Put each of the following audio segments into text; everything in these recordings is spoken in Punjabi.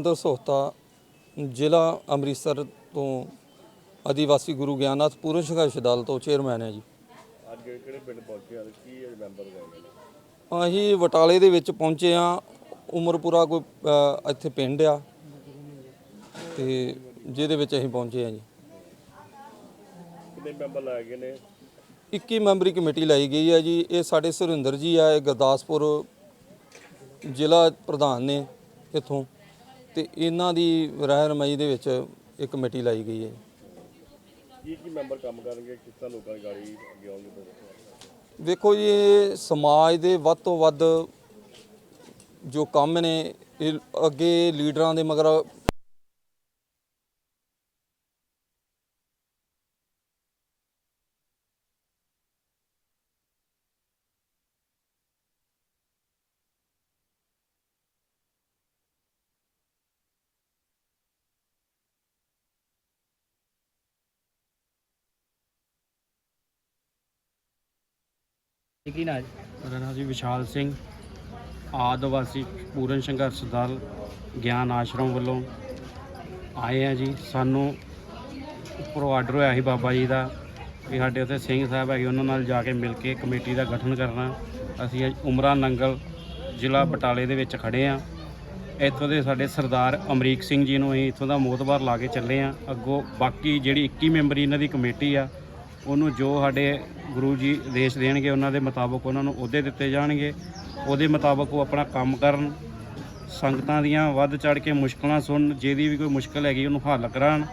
ਬਲਵਿੰਦਰ ਸੋਹਤਾ ਜ਼ਿਲ੍ਹਾ ਅੰਮ੍ਰਿਤਸਰ ਤੋਂ ਆਦੀਵਾਸੀ ਗੁਰੂ ਗਿਆਨਨਾਥ ਪੂਰਨ ਸੰਘਰਸ਼ ਦਲ ਤੋਂ ਚੇਅਰਮੈਨ ਹੈ ਜੀ। ਅੱਜ ਕਿਹੜੇ ਪਿੰਡ ਪਹੁੰਚੇ ਆ ਕੀ ਮੈਂਬਰ ਗਏ ਅਸੀਂ ਬਟਾਲੇ ਦੇ ਵਿੱਚ ਪਹੁੰਚੇ ਆ ਉਮਰਪੁਰਾ ਕੋਈ ਅ, ਇੱਥੇ ਪਿੰਡ ਆ। ਤੇ ਜਿਹਦੇ ਵਿੱਚ ਅਸੀਂ ਪਹੁੰਚੇ ਆ ਜੀ। ਕਿੰਨੇ ਮੈਂਬਰ ਲਾਏ ਗਏ ਨੇ? 21 ਮੈਂਬਰੀ ਕਮੇਟੀ ਲਾਈ ਗਈ ਹੈ ਜੀ। ਇਹ ਸਾਡੇ ਸੁਰਿੰਦਰ ਜੀ ਆ ਇਹ ਗੁਰਦਾਸਪੁਰ ਜ਼ਿਲ੍ਹਾ ਪ੍ਰਧਾਨ ਨੇ ਇੱਥੋਂ। ਤੇ ਇਹਨਾਂ ਦੀ ਰਹਿਨਮਾਈ ਦੇ ਵਿੱਚ ਇਹ ਕਮੇਟੀ ਲਾਈ ਗਈ ਹੈ ਕੀ ਕੀ ਮੈਂਬਰ ਕੰਮ ਕਰਨਗੇ ਕਿਸ ਤਰ੍ਹਾਂ ਲੋਕਾਂ ਦੀ ਗਾੜੀ ਅੱਗੇ ਆਉਣਗੇ। ਵੇਖੋ ਜੀ ਇਹ ਸਮਾਜ ਦੇ ਵੱਧ ਤੋਂ ਵੱਧ ਜੋ ਕੰਮ ਨੇ ਇਹ ਅੱਗੇ ਲੀਡਰਾਂ ਦੇ ਮਗਰ ਕੀ ਨਾ ਮੇਰਾ ਨਾਮ ਜੀ ਵਿਸ਼ਾਲ ਸਿੰਘ। ਆਦਿਵਾਸੀ ਪੂਰਨ ਸੰਘਰਸ਼ ਦਲ ਗਿਆਨ ਆਸ਼ਰਮ ਵੱਲੋਂ ਆਏ ਆ ਜੀ। ਸਾਨੂੰ ਉੱਪਰੋਂ ਆਰਡਰ ਹੋਇਆ ਸੀ ਬਾਬਾ ਜੀ ਦਾ ਵੀ ਸਾਡੇ ਉੱਥੇ ਸਿੰਘ ਸਾਹਿਬ ਹੈਗੇ, ਉਹਨਾਂ ਨਾਲ ਜਾ ਕੇ ਮਿਲ ਕੇ ਕਮੇਟੀ ਦਾ ਗਠਨ ਕਰਨਾ। ਅਸੀਂ ਅੱਜ ਉਮਰਾ ਨੰਗਲ ਜ਼ਿਲ੍ਹਾ ਬਟਾਲੇ ਦੇ ਵਿੱਚ ਖੜੇ ਆ। ਇੱਥੋਂ ਦੇ ਸਾਡੇ ਸਰਦਾਰ ਅਮਰੀਕ ਸਿੰਘ ਜੀ ਨੂੰ ਅਸੀਂ ਇੱਥੋਂ ਦਾ ਮੋਤਬਾਰ ਲਾ ਕੇ ਚੱਲੇ ਆ। ਅੱਗੋਂ ਬਾਕੀ ਜਿਹੜੀ 21 ਮੈਂਬਰੀ ਇਹਨਾਂ ਦੀ ਕਮੇਟੀ ਆ, ਉਹਨੂੰ ਜੋ ਸਾਡੇ ਗੁਰੂ ਜੀ ਆਦੇਸ਼ ਦੇਣਗੇ ਉਹਨਾਂ ਦੇ ਮੁਤਾਬਕ ਉਹਨਾਂ ਨੂੰ ਅਹੁਦੇ ਦਿੱਤੇ ਜਾਣਗੇ। ਉਹਦੇ ਮੁਤਾਬਕ ਉਹ ਆਪਣਾ ਕੰਮ ਕਰਨ ਸੰਗਤਾਂ ਦੀਆਂ ਵੱਧ ਚੜ ਕੇ ਮੁਸ਼ਕਲਾਂ ਸੁਣਨ ਜਿਹਦੀ ਵੀ ਕੋਈ ਮੁਸ਼ਕਲ ਹੈਗੀ ਉਹਨੂੰ ਹੱਲ ਕਰਾਉਣ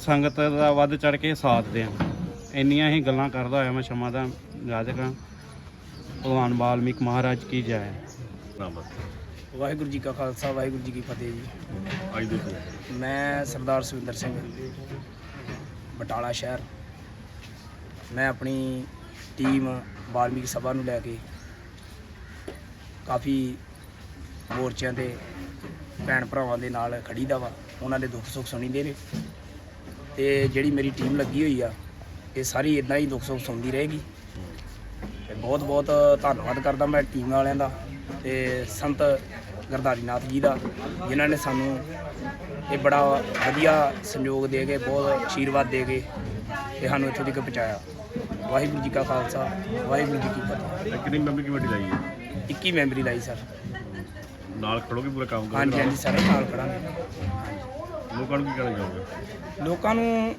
ਸੰਗਤ ਦਾ ਵੱਧ ਚੜ ਕੇ ਸਾਥ ਦੇਣ। ਇੰਨੀਆਂ ਹੀ ਗੱਲਾਂ ਕਰਦਾ ਹੋਇਆ ਮੈਂ ਸ਼ਮਾ ਦਾ ਰਾਜਕ ਭਗਵਾਨ ਵਾਲਮੀਕ ਮਹਾਰਾਜ ਕੀ ਜੈ। ਦੱਸੋ। ਵਾਹਿਗੁਰੂ ਜੀ ਕਾ ਖਾਲਸਾ ਵਾਹਿਗੁਰੂ ਜੀ ਕੀ ਫਤਿਹ ਜੀ। ਅੱਜ ਦੇ ਦਿਨ ਮੈਂ ਸਰਦਾਰ ਸੁਵਿੰਦਰ ਸਿੰਘ ਬਟਾਲਾ ਸ਼ਹਿਰ। ਮੈਂ ਆਪਣੀ ਟੀਮ ਵਾਲਮੀਕ ਸਭਾ ਨੂੰ ਲੈ ਕੇ ਕਾਫੀ ਮੋਰਚਿਆਂ ਤੇ ਭੈਣ ਭਰਾਵਾਂ ਦੇ ਨਾਲ ਖੜੀਦਾ ਵਾ। ਉਹਨਾਂ ਦੇ ਦੁੱਖ ਸੁੱਖ ਸੁਣੀਦੇ ਨੇ। ਤੇ ਜਿਹੜੀ ਮੇਰੀ ਟੀਮ ਲੱਗੀ ਹੋਈ ਆ, ਇਹ ਸਾਰੀ ਇਦਾਂ ਹੀ ਦੁੱਖ ਸੁੱਖ ਸੁਣਦੀ ਰਹੇਗੀ। ਤੇ ਬਹੁਤ ਬਹੁਤ ਧੰਨਵਾਦ ਕਰਦਾ ਮੈਂ ਟੀਮ ਵਾਲਿਆਂ ਦਾ। ਤੇ ਸੰਤ ਗਰਦਾਰੀ ਨਾਥ ਜੀ ਦਾ ਜਿਨ੍ਹਾਂ ਨੇ ਸਾਨੂੰ ਇਹ ਬੜਾ ਵਧੀਆ ਸੰਯੋਗ ਦੇ ਕੇ ਬਹੁਤ ਆਸ਼ੀਰਵਾਦ ਦੇ ਕੇ ਤੇ ਸਾਨੂੰ ਇੱਥੋਂ ਤੱਕ ਪਹੁੰਚਾਇਆ। ਵਾਹਿਗੁਰੂ ਜੀ ਕਾ ਖਾਲਸਾ ਵਾਹਿਗੁਰੂ ਜੀ ਕੀ ਫਤਿਹ। ਇਹ ਕਿੰਨੀ ਮੈਂਬਰ ਕਮੇਟੀ ਲਾਈ ਹੈ? 21 ਮੈਂਬਰੀ ਲਾਈ ਸਰ। ਨਾਲ ਖੜੋਗੇ ਪੂਰਾ ਕੰਮ ਕਰੋਗੇ? ਹਾਂਜੀ ਹਾਂਜੀ ਸਾਰੇ ਨਾਲ ਖੜਾਂਗੇ। ਲੋਕਾਂ ਨੂੰ ਕੀ ਕਹਿਣਾ ਚਾਹੋਗੇ? ਲੋਕਾਂ ਨੂੰ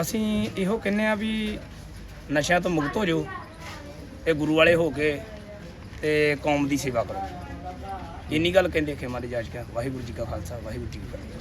ਅਸੀਂ ਇਹੋ ਕਹਿੰਦੇ ਆ ਵੀ ਨਸ਼ਿਆਂ ਤੋਂ ਮੁਕਤ ਹੋ ਜਾਓ ਤੇ ਗੁਰੂ ਵਾਲੇ ਹੋ ਕੇ ਤੇ ਕੌਮ ਦੀ ਸੇਵਾ ਕਰੋ। ਇੰਨੀ ਗੱਲ ਕਹਿੰਦੇ ਖੇਮਾ ਦੇ ਜਾਜ ਕੇ ਵਾਹਿਗੁਰੂ ਜੀ ਕਾ ਖਾਲਸਾ, ਵਾਹਿਗੁਰੂ ਜੀ ਕੀ ਫਤਿਹ।